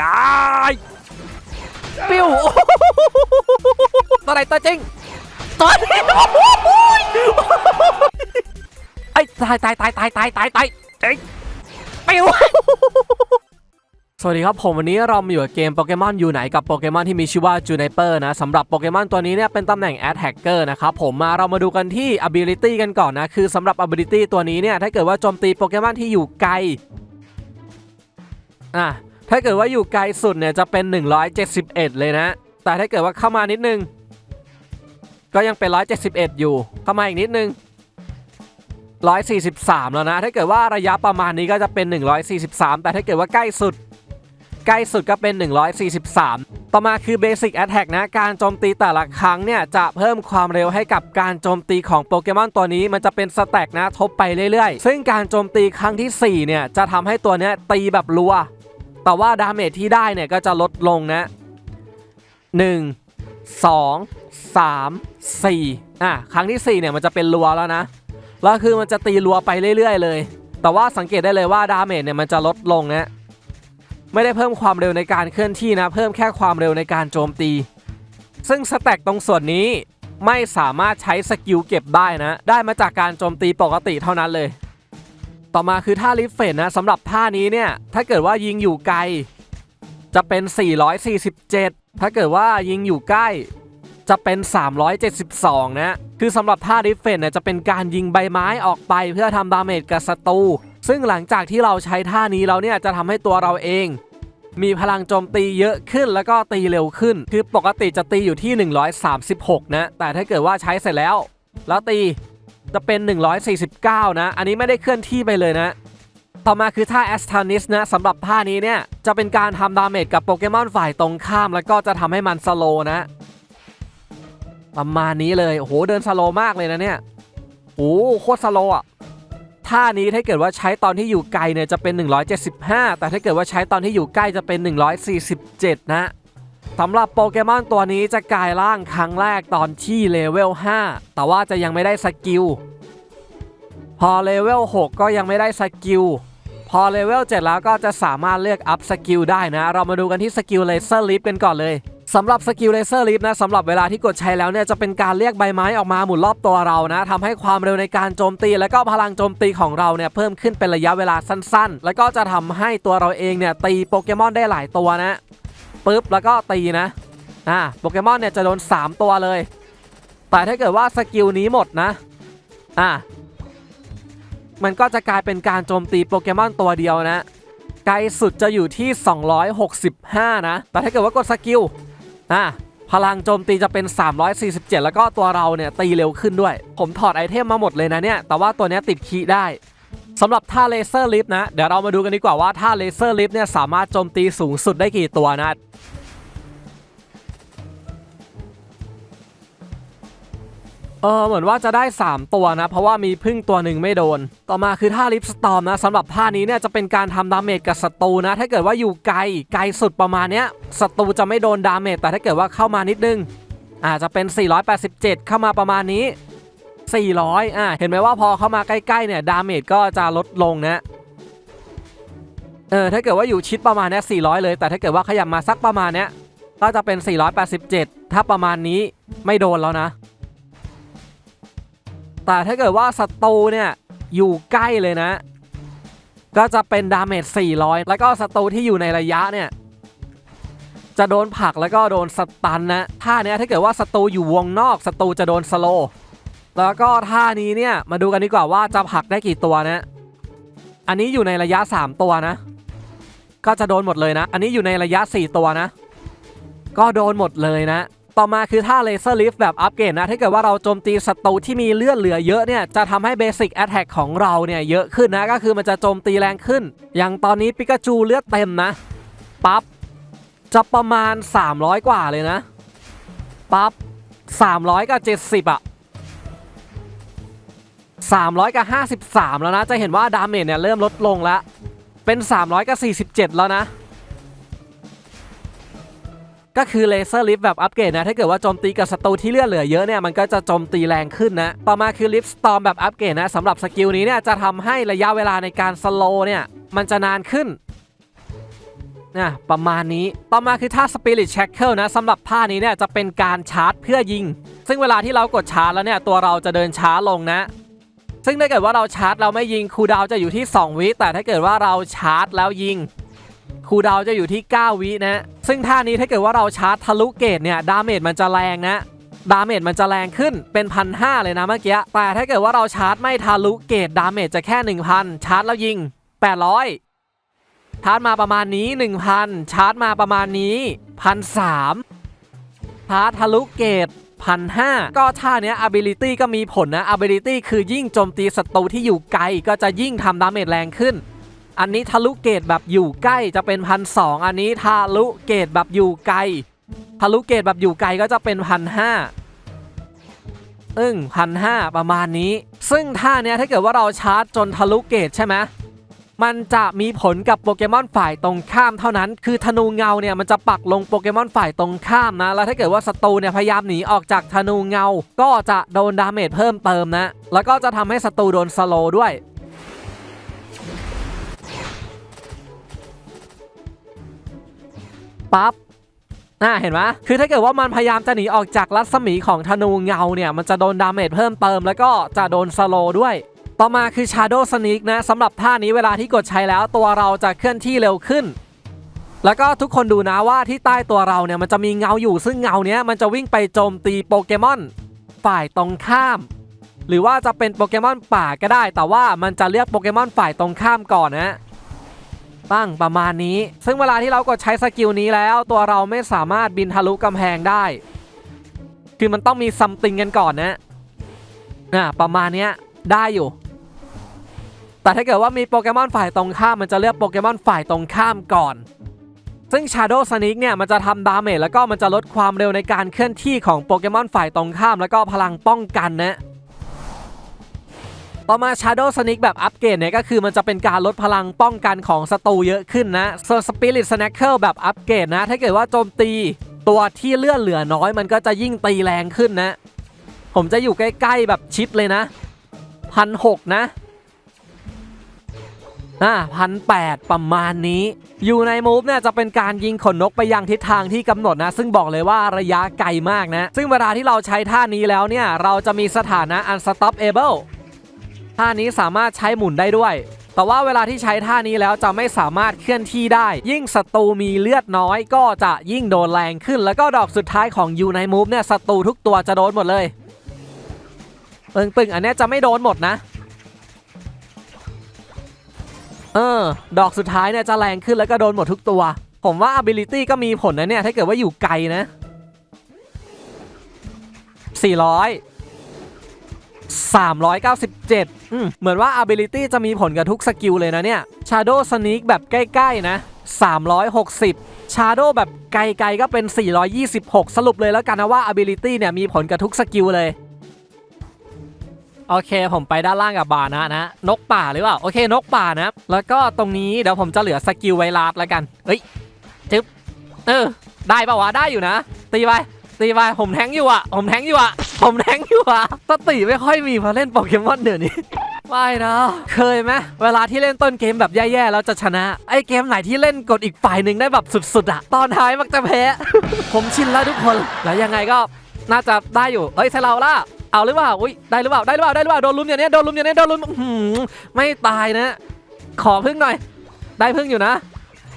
จ่ายปิ้วตัวไหนตัวจริงตัวนี้ไอ้ยตายตายตายตายตายตายตายเอ้ยปิ้วสวัสดีครับผมวันนี้เรามาอยู่กับเกมโปเกมอนอยู่ไหนกับโปเกมอนที่มีชื่อว่าจูไนเปอร์นะสำหรับโปเกมอนตัวนี้เนี่ยเป็นตำแหน่ง Ad Hacker นะครับผมมาเรามาดูกันที่ Ability กันก่อนนะ คือสำหรับ Ability ตัวนี้เนี่ยถ้าเกิดว่าโจมตีโปเกมอนที่อยู่ไกลอะ ถ้าเกิดว่าอยู่ไกลสุดเนี่ยจะเป็น 171 เลยนะ แต่ถ้าเกิดว่าเข้ามานิดนึง ก็ยังเป็น 171 อยู่ เข้ามาอีกนิดนึง 143 แล้วนะ ถ้าเกิดว่าระยะประมาณนี้ก็จะเป็น 143 แต่ถ้าเกิดว่าใกล้สุด ใกล้สุดก็เป็น 143 ต่อมาคือ Basic Attack นะ การโจมตีแต่ละครั้งเนี่ยจะเพิ่มความเร็วให้กับการโจมตีของโปเกมอนตัวนี้ มันจะเป็นสแต็กนะทบไปเรื่อยๆ ซึ่งการโจมตีครั้งทีสี่4 เนี่ยจะทำให้ตัวเนี้ยตีแบบรัว แต่ว่าดาเมจที่ได้เนี่ยก็จะลดลงนะ 1 2 3 4อะครั้งที่ 4 เนี่ยมันจะเป็นรัวแล้วนะ แล้วคือมันจะตีรัวไปเรื่อยๆเลย แต่ว่าสังเกตได้เลยว่าดาเมจเนี่ยมันจะลดลงนะ ไม่ได้เพิ่มความเร็วในการเคลื่อนที่นะ เพิ่มแค่ความเร็วในการโจมตี ซึ่งสแต็กตรงส่วนนี้ไม่สามารถใช้สกิลเก็บได้นะ ได้มาจากการโจมตีปกติเท่านั้นเลย ต่อมาคือท่าลิฟเฟนนะสำหรับท่านี้เนี่ย ถ้าเกิดว่ายิงอยู่ไกล จะเป็น 447 ถ้าเกิดว่ายิงอยู่ใกล้ จะเป็น 372 นะ คือสำหรับท่าดิฟเฟนเนี่ยจะเป็นการยิงใบไม้ออกไปเพื่อทำดาเมจกับศัตรูซึ่งหลังจากที่เราใช้ท่านี้แล้วเนี่ยจะทำให้ตัวเราเอง มีพลังโจมตีเยอะขึ้นแล้วก็ตีเร็วขึ้น คือปกติจะตีอยู่ที่ 136 นะ แต่ถ้าเกิดว่าใช้เสร็จแล้ว แล้วตี จะเป็น 149 นะ อันนี้ไม่ได้เคลื่อนที่ไปเลยนะ ต่อมาคือท่าแอสทานิสนะสำหรับท่านี้เนี่ย จะเป็นการทำดาเมจกับโปเกมอนฝ่ายตรงข้าม แล้วก็จะทำให้มันสโลนะ ประมาณนี้เลย โอ้โห เดินสโลมากเลยนะเนี่ยโอ้โหโคตรสโลอะท่านี้ถ้าเกิดว่าใช้ตอนที่อยู่ไกลเนี่ยจะเป็น 175 แต่ถ้าเกิดว่าใช้ตอนที่อยู่ใกล้จะเป็น 147 นะ สำหรับโปเกมอนตัวนี้จะกลายร่างครั้งแรกตอนที่เลเวล 5 แต่ว่าจะยังไม่ได้สกิล พอเลเวล 6 ก็ยังไม่ได้สกิล พอเลเวล 7 แล้วก็จะสามารถเลือกอัพสกิลได้นะ เรามาดูกันที่สกิลเลเซอร์ลิฟกันก่อนเลยสำหรับสกิลเลเซอร์ลิฟนะสำหรับเวลาที่กดใช้แล้วเนี่ยจะเป็นการเรียกใบไม้ออกมาหมุนรอบตัวเรานะทำให้ความเร็วในการโจมตี และก็พลังโจมตีของเราเนี่ยเพิ่มขึ้นเป็นระยะเวลาสั้น ๆ แล้วก็จะทำให้ตัวเราเองเนี่ยตีโปเกมอนได้หลายตัวนะ ปึ๊บแล้วก็ตีนะอ่าโปเกมอนเนี่ยจะโดน 3 ตัวเลย แต่ถ้าเกิดว่าสกิลนี้หมดนะอ่ามันก็จะกลายเป็นการโจมตีโปเกมอนตัวเดียวนะไกลสุดจะอยู่ที่ 265 นะ แต่ถ้าเกิดว่ากดสกิลอะพลังโจมตีจะเป็น 347 แล้วก็ตัวเราเนี่ยตีเร็วขึ้นด้วย ผมถอดไอเทมมาหมดเลยนะเนี่ย แต่ว่าตัวนี้ติดคีได้ สำหรับท่าเลเซอร์ลิฟต์นะ เดี๋ยวเรามาดูกันดีกว่าว่าท่าเลเซอร์ลิฟต์เนี่ยสามารถโจมตีสูงสุดได้กี่ตัวนะเออเหมือนว่าจะได้ 3 ตัวนะ เพราะว่ามีพึ่งตัวหนึ่งไม่โดน ต่อมาคือท่าลิฟสตอมนะสำหรับท่านี้เนี่ยจะเป็นการทำดาเมจกับศัตรูนะ ถ้าเกิดว่าอยู่ไกลไกลสุดประมาณเนี้ยศัตรูจะไม่โดนดาเมจแต่ถ้าเกิดว่าเข้ามานิดนึงอาจจะเป็น 487 เข้ามาประมาณนี้ 400อะเห็นไหมว่าพอเข้ามาใกล้ๆเนี่ยดาเมจก็จะลดลงนะเออถ้าเกิดว่าอยู่ชิดประมาณเนี้ย400 เลย แต่ถ้าเกิดว่าขยับมาสักประมาณเนี้ยก็จะเป็น 487 ถ้าประมาณนี้ไม่โดนแล้วนะ แต่ถ้าเกิดว่าศัตรูเนี่ยอยู่ใกล้เลยนะ ก็จะเป็นดาเมจ 400 แล้วก็ศัตรูที่อยู่ในระยะเนี่ยจะโดนผลักแล้วก็โดนสตันนะท่าเนี้ยถ้าเกิดว่าศัตรูอยู่วงนอกศัตรูจะโดนสโล แล้วก็ท่านี้เนี่ยมาดูกันดีกว่าว่าจะผักได้กี่ตัวนะ อันนี้อยู่ในระยะ 3 ตัวนะ ก็จะโดนหมดเลยนะ อันนี้อยู่ในระยะ 4 ตัวนะ ก็โดนหมดเลยนะ ต่อมาคือท่าเลเซอร์ลิฟแบบอัปเกรดนะ ถ้าเกิดว่าเราโจมตีศัตรูที่มีเลือดเหลือเยอะเนี่ย จะทำให้เบสิกแอ t แทกของเราเนี่ยเยอะขึ้นนะ ก็คือมันจะโจมตีแรงขึ้น อย่างตอนนี้ปิกาจูเลือดเต็มนะ ปั๊บ จะประมาณ 300 กว่าเลยนะ ปั๊บ 300 กับ 70อะ 300 กับ 53 แล้วนะ จะเห็นว่าดาเมจเนี่ยเริ่มลดลงแล้ว เป็น 300 กับ 47 แล้วนะ ก็คือเลเซอร์ลิฟแบบอัปเกรดนะ ถ้าเกิดว่าโจมตีกับศัตรูที่เลือดเหลือเยอะเนี่ย มันก็จะโจมตีแรงขึ้นนะ ต่อมาคือลิฟสตอมแบบอัปเกรดนะสำหรับสกิลนี้เนี่ยจะทำให้ระยะเวลาในการสโลเนี่ยมันจะนานขึ้นนะประมาณนี้ ต่อมาคือท่า Spirit Shackle นะสำหรับท่านี้เนี่ยจะเป็นการชาร์จเพื่อยิง ซึ่งเวลาที่เรากดชาร์จแล้วเนี่ยตัวเราจะเดินช้าลงนะ ซึ่งถ้าเกิดว่าเราชาร์จเราไม่ยิงคูดาวจะอยู่ที่ 2 วิแต่ถ้าเกิดว่าเราชาร์จแล้วยิงคูดาวจะอยู่ที่ 9 วินะ ซึ่งท่านี้ถ้าเกิดว่าเราชาร์จทะลุเกตเนี่ยดาเมจมันจะแรงนะดาเมจมันจะแรงขึ้นเป็นพันห้าเลยนะเมื่อกี้แต่ถ้าเกิดว่าเราชาร์จไม่ทะลุเกตดาเมจจะแค่ 1,000 ชาร์จแล้วยิง 800 ชาร์จมาประมาณนี้ 1,000 ชาร์จมาประมาณนี้พันสามชาร์จทะลุเกต พันห้าก็ท่าเนี้ย ability ก็มีผลนะ ability คือยิ่งโจมตีศัตรูที่อยู่ไกลก็จะยิ่งทำดาเมจแรงขึ้น อันนี้ทะลุเกตแบบอยู่ใกล้จะเป็นพันสองอันนี้ทะลุเกตแบบอยู่ไกล ทะลุเกตแบบอยู่ไกลก็จะเป็นพันห้าอึ้งพันห้าประมาณนี้ ซึ่งท่าเนี้ยถ้าเกิดว่าเราชาร์จจนทะลุเกตใช่ไหม มันจะมีผลกับโปเกมอนฝ่ายตรงข้ามเท่านั้น คือธนูเงาเนี่ยมันจะปักลงโปเกมอนฝ่ายตรงข้ามนะ แล้วถ้าเกิดว่าศัตรูเนี่ยพยายามหนีออกจากธนูเงา ก็จะโดนดาเมจเพิ่มเติมนะ แล้วก็จะทำให้ศัตรูโดนสโลด้วยปั๊บน่าเห็นไหมคือถ้าเกิดว่ามันพยายามจะหนีออกจากรัศมีของธนูเงาเนี่ย มันจะโดนดาเมจเพิ่มเติม แล้วก็จะโดนสโลด้วย ต่อมาคือ Shadow Sneak นะสำหรับท่านี้เวลาที่กดใช้แล้วตัวเราจะเคลื่อนที่เร็วขึ้น แล้วก็ทุกคนดูนะว่าที่ใต้ตัวเราเนี่ยมันจะมีเงาอยู่ซึ่งเงาเนี้ยมันจะวิ่งไปโจมตีโปเกมอนฝ่ายตรงข้าม หรือว่าจะเป็นโปเกมอนป่าก็ได้ แต่ว่ามันจะเลือกโปเกมอนฝ่ายตรงข้ามก่อนนะตั้งประมาณนี้ ซึ่งเวลาที่เรากดใช้สกิลนี้แล้ว ตัวเราไม่สามารถบินทะลุกำแพงได้ คือมันต้องมีซัมติงกันก่อนนะอะประมาณเนี้ยได้อยู่ แต่ถ้าเกิดว่ามีโปเกมอนฝ่ายตรงข้ามมันจะเลือกโปเกมอนฝ่ายตรงข้ามก่อน ซึ่ง Shadow Sneak เนี่ยมันจะทำดาเมจแล้วก็มันจะลดความเร็วในการเคลื่อนที่ของโปเกมอนฝ่ายตรงข้าม แล้วก็พลังป้องกันนะต่อมา Shadow Sneak แบบอัปเกรดเนี่ยก็คือมันจะเป็นการลดพลังป้องกันของศัตรูเยอะขึ้นนะส่วน Spirit Snacker แบบอัปเกรดนะ ถ้าเกิดว่าโจมตีตัวที่เลื่อนเหลือน้อยมันก็จะยิ่งตีแรงขึ้นนะ ผมจะอยู่ใกล้ ๆ แบบชิดเลยนะพันหกนะ อ่าพันแปดประมาณนี้ อยู่ในมูฟเนี่ยจะเป็นการยิงขนนกไปยังทิศทางที่กำหนดนะ ซึ่งบอกเลยว่าระยะไกลมากนะ ซึ่งเวลาที่เราใช้ท่านี้แล้วเนี่ย เราจะมีสถานะ unstoppable ท่านี้สามารถใช้หมุนได้ด้วย แต่ว่าเวลาที่ใช้ท่านี้แล้วจะไม่สามารถเคลื่อนที่ได้ ยิ่งศัตรูมีเลือดน้อยก็จะยิ่งโดนแรงขึ้น แล้วก็ดอกสุดท้ายของยูในมูฟเนี่ยศัตรูทุกตัวจะโดนหมดเลยปึงปึงอันนี้จะไม่โดนหมดนะ เออ ดอกสุดท้ายเนี่ยจะแรงขึ้นแล้วก็โดนหมดทุกตัว ผมว่า ability ก็มีผลนะเนี่ย ถ้าเกิดว่าอยู่ไกลนะ 400 397อืมเหมือนว่า ability จะมีผลกับทุกสกิลเลยนะเนี่ย Shadow Sneak แบบใกล้ ๆ นะ 360 Shadow แบบไกล ๆ ก็เป็น 426 สรุปเลยแล้วกันนะว่า ability เนี่ยมีผลกับทุกสกิลเลย โอเค ผมไปด้านล่างกับบานะนะ นกป่าหรือเปล่า โอเค นกป่านะ แล้วก็ตรงนี้เดี๋ยวผมจะเหลือสกิลไวลาดแล้วกัน เฮ้ยจึ๊บเออ ได้ปะวะ ได้อยู่นะ ตีไป ตีไป ผมแทงอยู่อะผมแทงอยู่อะผมแทงอยู่อะสติไม่ค่อยมีพอเล่นโปเกมอนเดี๋ยวนี้ไม่นะ เคยไหมเวลาที่เล่นต้นเกมแบบแย่ๆแล้วจะชนะ ไอ้เกมไหนที่เล่นกดอีกฝ่ายหนึ่งได้แบบสุดๆอะตอนท้ายมักจะแพ้ ผมชินแล้วทุกคน แล้วยังไงก็น่าจะได้อยู่ เอ้ยเซราล่า เอาหรือเปล่าอุ้ยได้หรือเปล่าได้หรือเปล่าได้หรือเปล่าโดนลุมอย่างนี้โดนลุมอย่างนี้โดนลุมอื้อหือไม่ตายนะ ขอพึ่งหน่อย ได้พึ่งอยู่นะ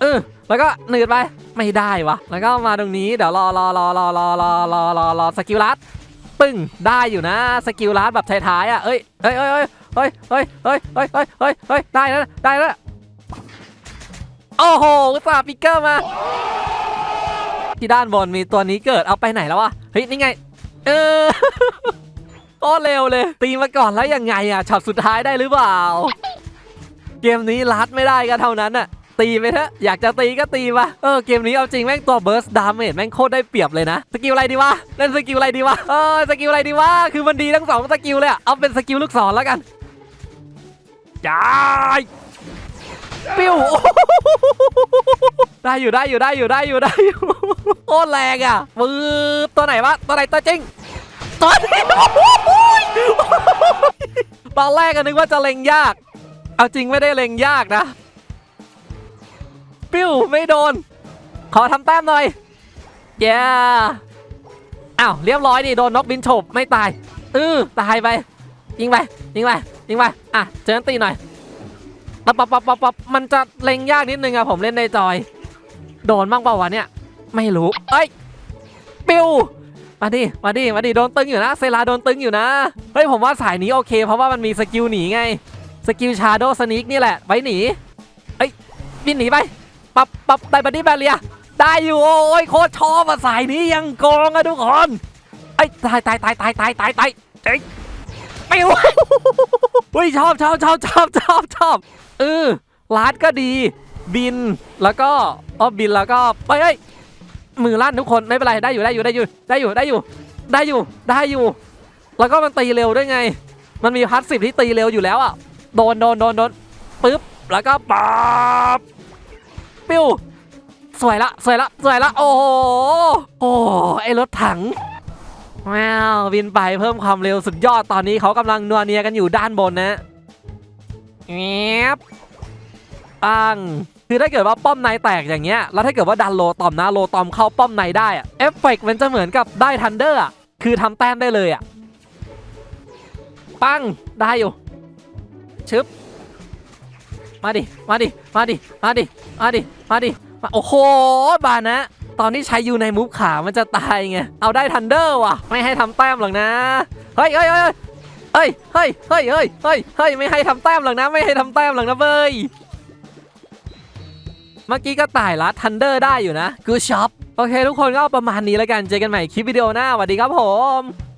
เออแล้วก็หนืดไปไม่ได้วะแล้วก็มาตรงนี้เดี๋ยวรอรอรอรอรอรอรอรอรอสกิลลัดปึ้งได้อยู่นะสกิลลัดแบบท้ายๆอะเอ้ยเอ้ยเอ้ยเอ้ยเฮ้ยเฮ้ยเฮ้ยเฮ้ยเฮ้ยเฮ้ยเฮ้ยได้แล้วได้แล้วโอ้โหอุตส่าปิกเกอร์มาที่ด้านบนมีตัวนี้เกิดเอาไปไหนแล้ววะเฮ้ยนี่ไง เออ โอ้เร็วเลย ตีมาก่อนแล้วยังไงอะช็อตสุดท้ายได้หรือเปล่า เกมนี้ลัดไม่ได้ก็เท่านั้นอะตีไปเถอะอยากจะตีก็ตีมาเออเกมนี้เอาจริงแม่งตัวเบิร์สดาเมจแม่งโคตรได้เปรียบเลยนะสกิลอะไรดีวะเล่นสกิลอะไรดีวะเออสกิลอะไรดีวะคือมันดีทั้งสองสกิลเลยอะเอาเป็นสกิลลูกศรแล้วกันจ่าปิ้วได้อยู่ได้อยู่ได้อยู่ได้อยู่ได้อยู่โคตรแรงอะมือตัวไหนวะตัวไหนตัวจริง ตัวนี้ตอนแรกก็นึกว่าจะเล็งยาก เอาจริงไม่ได้เล็งยากนะ ปิ้วไม่โดน ขอทำแต้มหน่อยเย้อ้าวเรียบร้อยดิโดนนกบินโฉบไม่ตายเออตายไป ยิงไป ยิงไป ยิงไป อะ เจอตีหน่อยปับปับปับปับปับมันจะเล็งยากนิดนึงอะผมเล่นในจอย โดนบ้างเปล่าวะเนี่ย ไม่รู้ เอ้ย ปิ้ว มาดิ มาดิ มาดิ โดนตึงอยู่นะ เซลาโดนตึงอยู่นะ เฮ้ย ผมว่าสายนี้โอเค เพราะว่ามันมีสกิลหนีไง สกิลชาโดสนิกนี่แหละ ไว้หนี เอ้ย บินหนีไป ปับปับได้บัดดี้แบเรีย ได้อยู่ โอ้ยโคตรชอบอะสายนี้ยังโกงอะทุกคนเอ้ยตายตายตายตายตายตายตายเอ้ยปิ้วเฮ้ยชอบชอบชอบชอบชอบชอบเออลาดก็ดี บิน แล้วก็อ๋อบินแล้วก็ไปเฮ้ย มือลั่นทุกคนไม่เป็นไรได้อยู่ได้อยู่ได้อยู่ได้อยู่ได้อยู่ได้อยู่ได้อยู่ แล้วก็มันตีเร็วด้วยไง มันมีพัสสิบที่ตีเร็วอยู่แล้วอะโดนโดนโดนโดนปึ๊บแล้วก็ป๊าบปิ้วสวยละสวยละสวยละโอ้โหโอ้ไอรถถังว้าวบินไปเพิ่มความเร็วสุดยอดตอนนี้เขากำลังนัวเนียกันอยู่ด้านบนนะแอบปัง คือถ้าเกิดว่าป้อมในแตกอย่างเงี้ยแล้วถ้าเกิดว่าดันโลตอมนะโลตอมเข้าป้อมในได้อะเอฟเฟกต์มันจะเหมือนกับได้ทันเดอร์อะคือทำแต้มได้เลยอะปังได้อยู่ชึบมาดิมาดิมาดิมาดิมาดิมาดิมาโอ้โหบานะ ตอนที่ใช้ยูในมูฟขามันจะตายไงเอาได้ทันเดอร์ว่ะ ไม่ให้ทำแต้มหรอกนะเฮ้ยเฮ้ยเฮ้ยเฮ้ยเฮ้ยเฮ้ยเฮ้ยเฮ้ยไม่ให้ทำแต้มหรอกนะ ไม่ให้ทำแต้มหรอกนะเบ้ย เมื่อกี้ก็ต่ายละทันเดอร์ได้อยู่นะกูช็อปโอเค ทุกคนก็ประมาณนี้แล้วกันเจอกันใหม่คลิปวิดีโอหน้าสวัสดีครับผม